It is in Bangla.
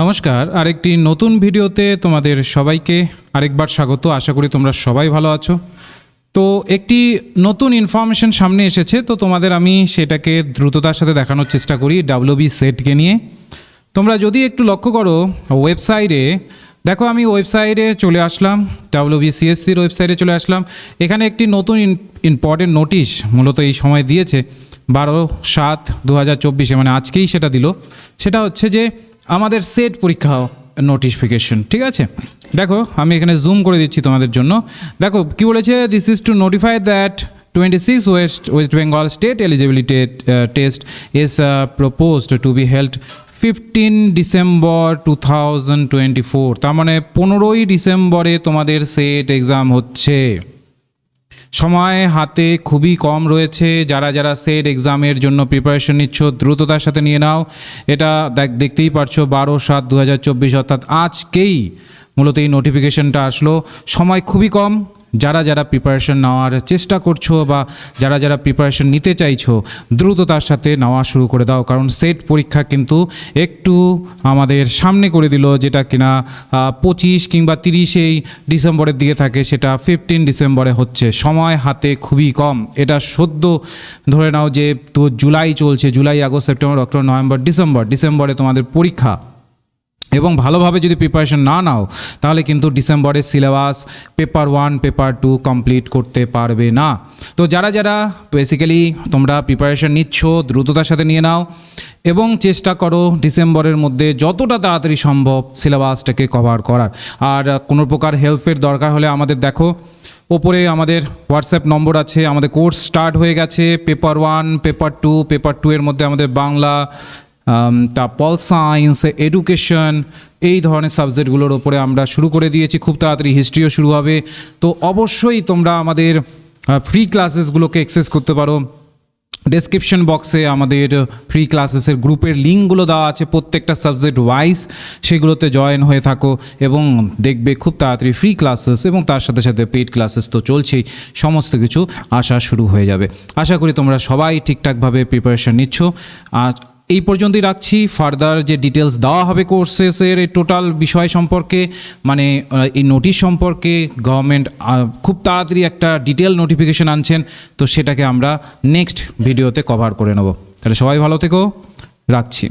নমস্কার, আরেকটি নতুন ভিডিওতে তোমাদের সবাইকে আরেকবার স্বাগত। আশা করি তোমরা সবাই ভালো আছো। তো একটি নতুন ইনফরমেশন সামনে এসেছে, তো তোমাদের আমি সেটাকে দ্রুততার সাথে দেখানোর চেষ্টা করি ডাব্লিউবি সেটকে নিয়ে। তোমরা যদি একটু লক্ষ্য করো ওয়েবসাইটে দেখো আমি ওয়েবসাইটে চলে আসলাম ডাব্লিউবিসিএসসির ওয়েবসাইটে চলে আসলাম। এখানে একটি নতুন ইম্পর্টেন্ট নোটিশ মূলত এই সময় দিয়েছে, বারো সাত দু হাজার চব্বিশে মানে আজকেই সেটা দিল। সেটা হচ্ছে যে আমাদের সেট পরীক্ষা নোটিফিকেশন ঠিক আছে? দেখো, আমি এখানে জুম করে দিচ্ছি তোমাদের জন্য। দেখো, কি বলেছে? This is to notify that twenty six west west Bengal state eligibility test is proposed to be held fifteen December two thousand twenty four তার মানে পনেরোই ডিসেম্বরে তোমাদের সেট এক্সাম হচ্ছে। সময় হাতে খুবই কম রয়েছে। যারা যারা সেট এক্সামের জন্য প্রিপারেশন নিচ্ছ, দ্রুততার সাথে নিয়ে নাও। এটা দেখ, দেখতেই পারছ, বারো সাত দু অর্থাৎ আজকেই মূলত এই নোটিফিকেশনটা আসলো। সময় খুবই কম যারা যারা প্রিপারেশন নেওয়ার চেষ্টা করছ বা যারা যারা প্রিপারেশন নিতে চাইছো, দ্রুত তার সাথে নেওয়া শুরু করে দাও। কারণ সেট পরীক্ষা কিন্তু একটু আমাদের সামনে করে দিল যেটা কিনা পঁচিশ কিংবা তিরিশেই ডিসেম্বরের দিকে থাকে, সেটা ফিফটিন ডিসেম্বরে হচ্ছে। সময় হাতে খুবই কম। এটা সদ্য ধরে নাও যে তো জুলাই চলছে, July, August, September, October, November, December. ডিসেম্বরে তোমাদের পরীক্ষা। এবং ভালোভাবে যদি প্রিপারেশন না নাও, তাহলে কিন্তু ডিসেম্বরের syllabus paper one paper two complete করতে পারবে না। তো যারা যারা বেসিক্যালি তোমরা প্রিপারেশন নিচ্ছ, দ্রুততার সাথে নিয়ে নাও এবং চেষ্টা করো ডিসেম্বরের মধ্যে যতটা তাড়াতাড়ি সম্ভব সিলেবাসটাকে কভার করার। আর কোনো প্রকার হেল্পের দরকার হলে আমাদের দেখো, ওপরে আমাদের হোয়াটসঅ্যাপ নম্বর আছে, আমাদের কোর্স স্টার্ট হয়ে গেছে paper one paper two paper two এর মধ্যে আমাদের বাংলা তা পল সায়েন্স এডুকেশন এই ধরনের সাবজেক্টগুলোর ওপরে আমরা শুরু করে দিয়েছি। খুব তাড়াতাড়ি হিস্ট্রিও শুরু হবে। তো অবশ্যই তোমরা আমাদের ফ্রি ক্লাসেসগুলোকে অ্যাক্সেস করতে পারো। ডেসক্রিপশন বক্সে আমাদের ফ্রি ক্লাসেসের গ্রুপের লিঙ্কগুলো দেওয়া আছে প্রত্যেকটা সাবজেক্ট ওয়াইজ সেগুলোতে জয়েন হয়ে থাকো এবং দেখবে খুব তাড়াতাড়ি ফ্রি ক্লাসেস এবং তার সাথে সাথে পেইড ক্লাসেস তো চলছেই। সমস্ত কিছু আসা শুরু হয়ে যাবে। আশা করি তোমরা সবাই ঠিকঠাকভাবে প্রিপারেশন নিচ্ছ। আর এই পর্যন্তই রাখছি। ফার্দার যে ডিটেলস দেওয়া হবে কোর্সেসের এই টোটাল বিষয় সম্পর্কে মানে এই নোটিশ সম্পর্কে গভর্নমেন্ট খুব তাড়াতাড়ি একটা ডিটেল নোটিফিকেশন আনছেন, তো সেটাকে আমরা নেক্সট ভিডিওতে কভার করে নেব। তাহলে সবাই ভালো থেকো, রাখছি।